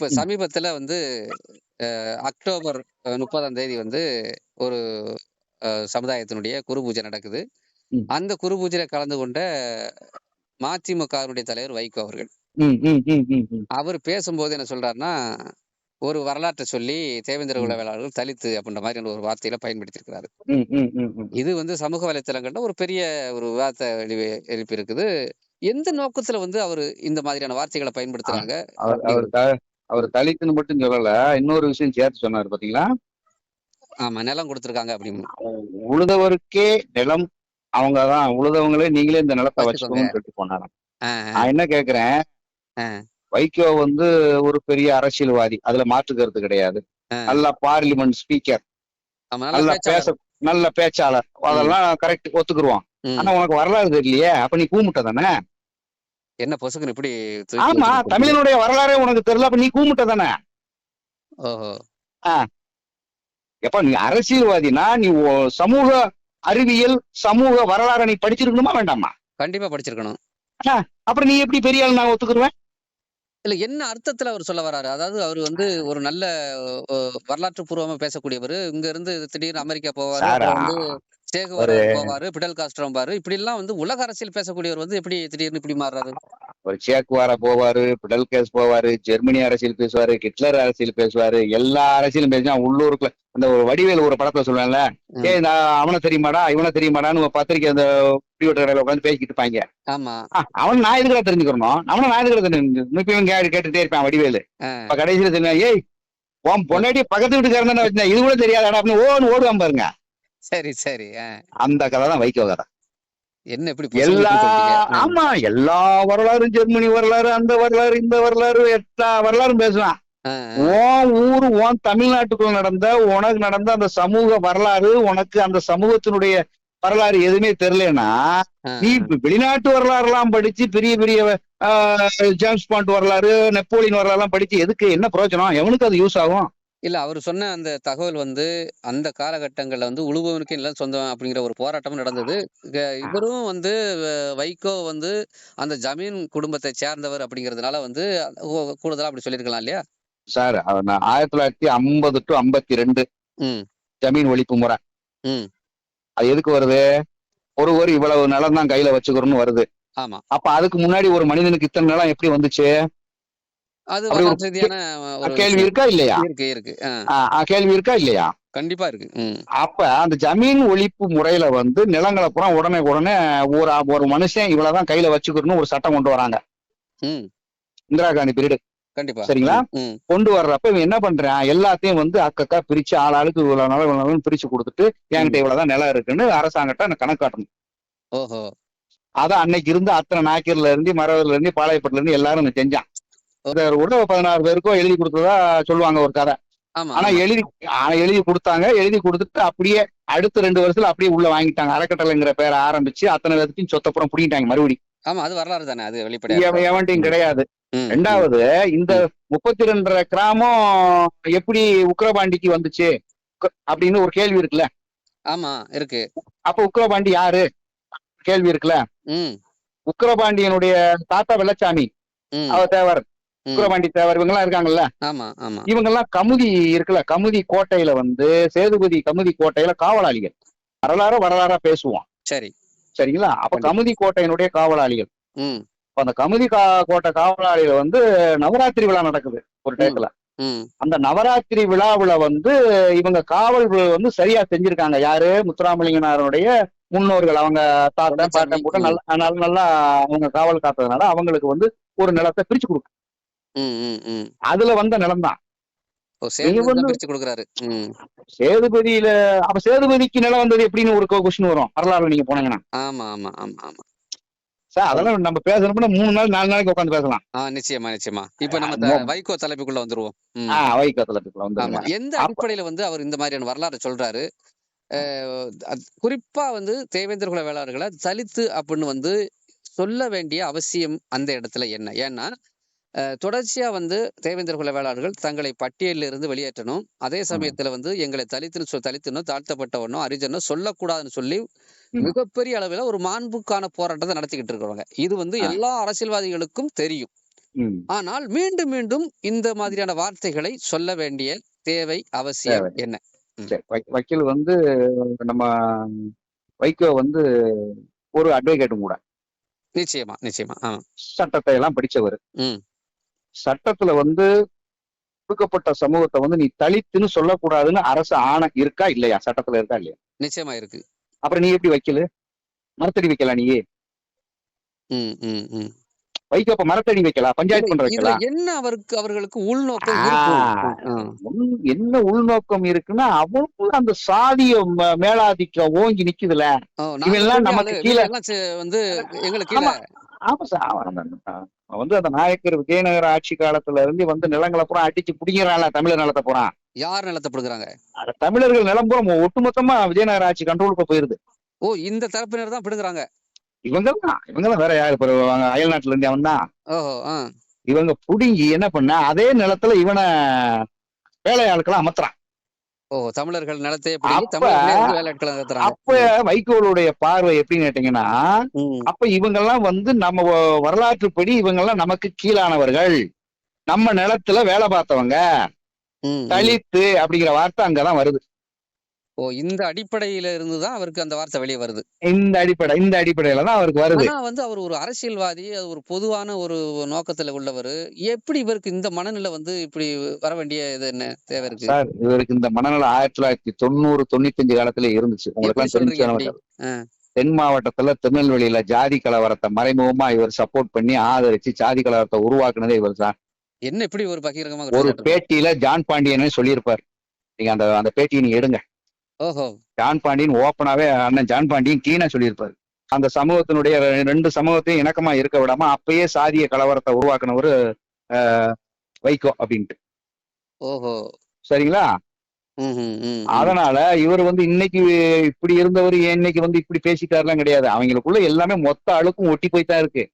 இப்ப. சமீபத்துல வந்து அக்டோபர் 30ஆம் தேதி வந்து ஒரு சமுதாயத்தினுடைய குரு பூஜை நடக்குது. அந்த குரு பூஜையில கலந்து கொண்ட மதிமுகவினுடைய தலைவர் வைகோ அவர்கள். அவரு பேசும்போது என்ன சொல்றாருன்னா, ஒரு வரலாற்ற சொல்லி தேவேந்திர. வேளாளர்கள் தலித்து அப்படின்ற மாதிரியான ஒரு வார்த்தையில பயன்படுத்தியிருக்கிறாரு. இது வந்து சமூக வலைத்தளங்கள்ல ஒரு பெரிய ஒரு விவாதத்த எழுப்பி எழுப்பியிருக்குது. எந்த நோக்கத்துல வந்து அவரு இந்த மாதிரியான வார்த்தைகள பயன்படுத்துறாங்க அவர் தலித்துன்னு மட்டும் சொல்லல. இன்னொரு விஷயம் சேர்த்து சொன்னாரு பார்த்தீங்களா? ஆமா. நிலம் குடுத்துருக்காங்க அப்படின்னு. உழுதவருக்கே நிலம் அவங்க தான் உழுதவங்களே நீங்களே இந்த நிலத்த வச்சுக்கோங்க. வச்சுக்கோங்கன்னு சொல்லிட்டு ஆ. நான் என்ன கேட்கிறேன், ஆ. வைகோ வந்து ஒரு பெரிய அரசியல்வாதி. அதுல மாற்று கருத்து கிடையாது. நல்ல பார்லிமென்ட் ஸ்பீக்கர். நல்ல பேச. நல்ல பேச்சாளர். அதெல்லாம் கரெக்ட் ஒத்துக்குருவோம். ஆனா. உனக்கு வரலாறு தெரியலையே. அப்ப நீ கூமுட்ட தானே? என்ன பொசுக்குன்னு இப்படி ஆமா. தமிழனுடைய வரலாறே உனக்கு தெரியல. அப்ப நீ கூமுட்ட தானே? ஓஹோ! எப்பா நீ அரசியல்வாதினா, நீ சமூக அறிவியல், சமூக வரலாற நீ படிச்சிருக்கணுமா வேண்டாமா? கண்டிப்பா படிச்சிருக்கணும். அப்புறம் நீ எப்படி பெரிய ஆள் நான் ஒத்துக்குருவேன்? இல்ல என்ன அர்த்தத்துல அவர் சொல்ல வராரு? அதாவது அவரு வந்து ஒரு நல்ல வரலாற்று பூர்வமா பேசக்கூடியவரு. இங்க இருந்து திடீர்னு அமெரிக்கா போவாரு. வந்து சேகுவாரா போவாரு. பிடல் காஸ்ட்ரோம்பாரு. இப்படிலாம் வந்து உலக அரசியல் பேசக்கூடியவர் வந்து எப்படி திடீர்னு இப்படி மாறுறாரு? ஒரு சேக்குவாரா போவாரு, பிடல் கேஸ் போவாரு, ஜெர்மனி அரசியல் பேசுவாரு, ஹிட்லர் அரசியல் பேசுவாரு, எல்லா அரசியலும் பேசினா உள்ளூருக்குள்ள அந்த ஒரு வடிவேலு ஒரு படத்துல சொல்லுவான்ல. "ஏய் நான் அவன தெரியுமாடா, இவன தெரியுமாடான்னு" பத்திரிக்கை அந்த கடையில உட்கார்ந்து பேசிக்கிட்டு. ஆ, அவன நான் எதுக்குடா தெரிஞ்சுக்கணும்? அவன நான் எதுக்குடா தெரிஞ்சுக்கணும்? இப்ப இவன் கேட்டுட்டே இருப்பான் வடிவேலு. இப்ப கடைசியில தெரியும், "ஏய் உன் பொண்டாட்டி பக்கத்து வீட்டுக்காரன் இது கூட தெரியாதாடா" அப்படின்னு ஓன்னு ஓடுவான் பாருங்க. சரி, சரி. அந்த கதை தான் வைகோ கதை. என்ன பொசுக்குன்னு எல்லா. ஆமா எல்லா வரலாறும் ஜெர்மனி வரலாறு, அந்த வரலாறு, இந்த வரலாறு, எல்லா வரலாறும் ஆ. உன் ஊரு, உன் தமிழ்நாட்டுக்குள்ள நடந்த, உனக்கு நடந்த அந்த சமூக வரலாறு, உனக்கு அந்த சமூகத்தினுடைய வரலாறு எதுவுமே தெரியலன்னா, நீ வெளிநாட்டு வரலாறுலாம் படிச்சு பெரிய பெரிய ஜேம்ஸ் பாண்ட் வரலாறு, நெப்போலியன் வரலாறுலாம் படிச்சு எதுக்கு என்ன பிரயோஜனம்? எவனுக்கு அது யூஸ் ஆகும்? இல்ல அவரு சொன்ன அந்த தகவல் வந்து அந்த காலகட்டங்கள்ல வந்து உழுபவனுக்கு நிலம் சொந்தம் அப்படிங்கிற ஒரு போராட்டமும் நடந்தது. க இவரும் வந்து வ வைகோ வந்து அந்த ஜமீன் குடும்பத்தை சேர்ந்தவர் அப்படிங்கிறதுனால வந்து கூ கூடுதலா அப்படி சொல்லியிருக்கலாம் இல்லையா? சார் அ நான் 1950 டூ 52 ம். ஜமீன் ஒழிப்பு முறை. ம். அது எதுக்கு வருது? ஒருவர் இவ்வளவு நிலம் தான் கையில வச்சுக்கிறணும்னு வருது. ஆமா. அப்ப அதுக்கு முன்னாடி ஒரு மனிதனுக்கு இத்தனை நிலம் எப்படி வந்துச்சு? அது கேள்வி. இருக்கா இல்லையா? இருக்கு, இருக்கு. கேள்வி இருக்கா இல்லையா? கண்டிப்பா இருக்கு. அப்ப அந்த ஜமீன் ஒழிப்பு முறையில வந்து நிலங்கள பூரா உடனே உடனே ஒரு ஒரு மனுஷன் இவ்வளவுதான் கையில வச்சுக்கணும்னு ஒரு சட்டம் கொண்டு வராங்க. இந்திரா காந்தி பீரியட் கண்டிப்பா. சரிங்களா? கொண்டு வர்றப்ப இவன் என்ன பண்றான்? எல்லாத்தையும் வந்து அக்கக்கா பிரிச்சு ஆள் ஆளுக்கு இவ்வளவு நிலம் இவ்வளவு பிரிச்சு கொடுத்துட்டு என்கிட்ட. இவ்வளவுதான் நிலம் இருக்குன்னு அரசாங்கட்ட கணக்கு காட்டணும். ஓஹோ! அத அன்னைக்கு இருந்து அத்தனை நாயக்கர்ல இருந்து மரவர்ல இருந்து பாளையப்பட்டுல இருந்து எல்லாரும் செஞ்சான். இந்த கூட 16 பேருக்கோ எழுதி கொடுத்ததா சொல்லுவாங்க ஒரு கதை. ஆனா. எழுதி ஆனா எழுதி கொடுத்தாங்க. எழுதி கொடுத்துட்டு அப்படியே அடுத்த 2 வருஷத்துல அப்படியே உள்ள வாங்கிட்டாங்க. அறக்கட்டளைங்கிற பேரை ஆரம்பிச்சு அத்தனை பேர்த்தையும் சொத்த பூரா புடிங்கிட்டாங்க மறுபடி. ஆமா. அது வரலாறு தானே. அது வெளிப்படையா. எவன்ட்டையும். கிடையாது. 2வது இந்த ம். 32 கிராமம் எப்படி உக்கிரபாண்டிக்கு வந்துச்சு? அப்படின்னு ஒரு கேள்வி இருக்குல்ல. ஆமா. இருக்கு. அப்ப உக்கிரபாண்டி யாரு? கேள்வி இருக்குல்ல. ம். உக்கிரபாண்டியனுடைய தாத்தா வெள்ளச்சாமி. அவர் தேவர். ம். உக்கிரபாண்டி தேவர் இவங்கெல்லாம் இருக்காங்கல்ல. ஆமா, ஆமா. இவங்கெல்லாம் கமுதி இருக்குல்ல. கமுதி கோட்டையில வந்து சேதுபதி கமுதி கோட்டையில காவலாளிகள். வரலாற வரலாறா பேசுவோம். சரி. சரிங்களா? அப்ப. கமுதி கோட்டையினுடைய காவலாளிகள். அந்த கமுதி கா கோட்டை காவலாளிகள் வந்து நவராத்திரி விழா நடக்குது ஒரு. ம். அந்த நவராத்திரி விழாவுல வந்து இவங்க காவல் வந்து சரியா செஞ்சிருக்காங்க. யாரு? முத்துராமலிங்கனாருடைய முன்னோர்கள். அவங்க தாத்தன். பாட்டன். நல்லா நல்லா நல்லா அவங்க காவல் காத்ததுனால அவங்களுக்கு வந்து ஒரு நிலத்த பிரிச்சு குடுக்கு. அதுல வந்த நிலம் தான். வந்து. சேதுபதியில அப்ப சேதுபதிக்கு நிலம் வந்தது எப்படின்னு ஒரு கொஸ்டின் வரும். வரலாறுல நீங்க போனீங்கன்னா. ஆமா, ஆமா, ஆமா, ஆமா. சார் அதெல்லாம் நம்ம பேசணும்னா 3 நாள் 4 நாளைக்கு உட்கார்ந்து பேசலாம். நிச்சயமா, நிச்சயமா. இப்ப நம்ம வைகோ தலைப்புக்குள்ள வந்துருவோம். வைகத்துல வந்துருங்க. ஆமா. எந்த அடிப்படையில வந்து அவர் இந்த மாதிரியான வரலாற சொல்றாரு? குறிப்பா வந்து தேவேந்திர குல வேளாளர்கள தலித்து அப்படின்னு வந்து சொல்ல வேண்டிய அவசியம் அந்த இடத்துல என்ன? ஏன்னா, அ தொடர்ச்சியா வந்து தேவேந்திர குல வேளாளர்கள் தங்களை பட்டியலில் இருந்து வெளியேற்றணும். அதே. சமயத்துல வந்து எங்களை தலித்துன்னு சொ தலித்துனோ, தாழ்த்தப்பட்டவனோ, ஹரிஜனோ சொல்லக்கூடாதுன்னு சொல்லி. மிகப்பெரிய அளவில ஒரு மாண்புக்கான போராட்டத்த நடத்திக்கிட்டு இருக்கிறவங்க. இது வந்து. எல்லா அரசியல்வாதிகளுக்கும் தெரியும். ஆனால் மீண்டும் மீண்டும் இந்த மாதிரியான வார்த்தைகளை சொல்ல வேண்டிய தேவை அவசியம். என்ன வக்கீல் வந்து நம்ம வைகோ வந்து ஒரு அட்வொகேட்டும் கூட நிச்சயமா நிச்சயமா சட்டத்தை எல்லாம் படிச்சவர். சட்டத்துல வந்து கொடுக்கப்பட்ட சமூகத்தை வந்து நீ தலித்துன்னு சொல்லக்கூடாதுன்னு அரசு ஆணை இருக்கா இல்லையா? சட்டத்துல இருக்கா இல்லையா? நிச்சயமா இருக்கு. அப்புறம் நீ எப்படி வைக்கல? மரத்தடி வைக்கலாம் நீ? ம் ம் ம். வைகோ அப்ப மரத்தடி வைக்கலாம் பஞ்சாயத்து பண்ற வைக்கலாம் என்ன அவருக்கு அவர்களுக்கு உள்நோக்கம் என்ன உள்நோக்கம் இருக்குன்னா அவனுக்குள்ள அந்த சாதிய மேலாதிக்கம் ஓங்கி நிக்குதுல. இவெல்லாம் நமக்கு கீழே- வந்து எங்களுக்கு ஆமா. சார். வந்து அந்த நாயக்கர் விஜயநகர ஆட்சி காலத்துல இருந்து வந்து நிலங்களை பூரா அடிச்சு பிடிக்கிறான்ல தமிழர் நிலத்தை பூரா. யார் நிலத்தப்படுகிறாங்க அந்த தமிழர்கள் நிலம் பூரா ஒட்டுமொத்தமா விஜயநகர ஆட்சி கண்ட்ரோலுக்கு போயிருது. ஓ இந்த தரப்பினர் தான் பிடுங்குறாங்க. இவங்க தான் இவங்க தான் வேற யாரு அயல் நாட்டுல இருந்து அவன் தான். ஓஹோ இவங்க புடுங்கி என்ன பண்ண அதே நிலத்துல இவனை வேலையாட்களை அமர்த்துறான் ஓ தமிழர்கள் பிடிங்கி அப்ப- வைகோலுடைய பார்வை எப்படின்னு கேட்டீங்கன்னா. அப்ப இவங்கெல்லாம் வந்து நம்ம வரலாற்றுப்படி இவங்கெல்லாம் நமக்கு கீழானவர்கள் நம்ம நிலத்துல வேலை பார்த்தவங்க. தலித்து அப்படிங்கிற வார்த்தை அங்கதான் வருது ஓ இந்த அடிப்படையில இருந்து தான் அவருக்கு அந்த வார்த்தை வெளியே வருது. இந்த அடிப்படை இந்த அடிப்படையில தான் அவருக்கு வருது. ஆனா வந்து அவர் ஒரு அரசியல்வாதி ஒரு பொதுவான ஒரு நோக்கத்துல உள்ளவர். எப்படி இவருக்கு இந்த மனநிலை வந்து இப்படி வர வேண்டிய இது என்ன தேவை இருக்கு? சார் இவருக்கு இந்த மனநல ஆயிரத்தி தொள்ளாயிரத்தி தொண்ணூறு தொண்ணூத்தஞ்சு காலத்துல இருந்துச்சு. உங்களுக்கு. தென் மாவட்டத்துல திருநெல்வேலியில ஜாதி கலவரத்தை மறைமுகமா இவர் சப்போர்ட் பண்ணி ஆதரிச்சு ஜாதி கலவரத்தை உருவாக்குனதே இவர் தான். என்ன இப்படி ஒரு பகிரங்கமா ஒரு? பேட்டியில ஜான் பாண்டியனே சொல்லியிருப்பார். நீங்க அந்த அந்த பேட்டியை நீங்க எடுங்க. ஓஹோ. ஜான் பாண்டியன் ஓப்பனாவே அண்ணன் ஜான் பாண்டியன் கீழே சொல்லியிருப்பாரு. அந்த சமூகத்தினுடைய ரெண்டு சமூகத்தையும் இணக்கமா இருக்க விடாம அப்பயே சாதிய கலவரத்தை உருவாக்குனவர் வைகோ அப்படின்ட்டு. ஓஹோ. சரிங்களா. அதனால இவர் வந்து இன்னைக்கு இப்படி இருந்தவர் இன்னைக்கு வந்து இப்படி பேசிட்டாருலாம் கிடையாது. அவங்களுக்குள்ள எல்லாமே மொத்த அழுக்கும் ஒட்டி போய் தான் இருக்கு.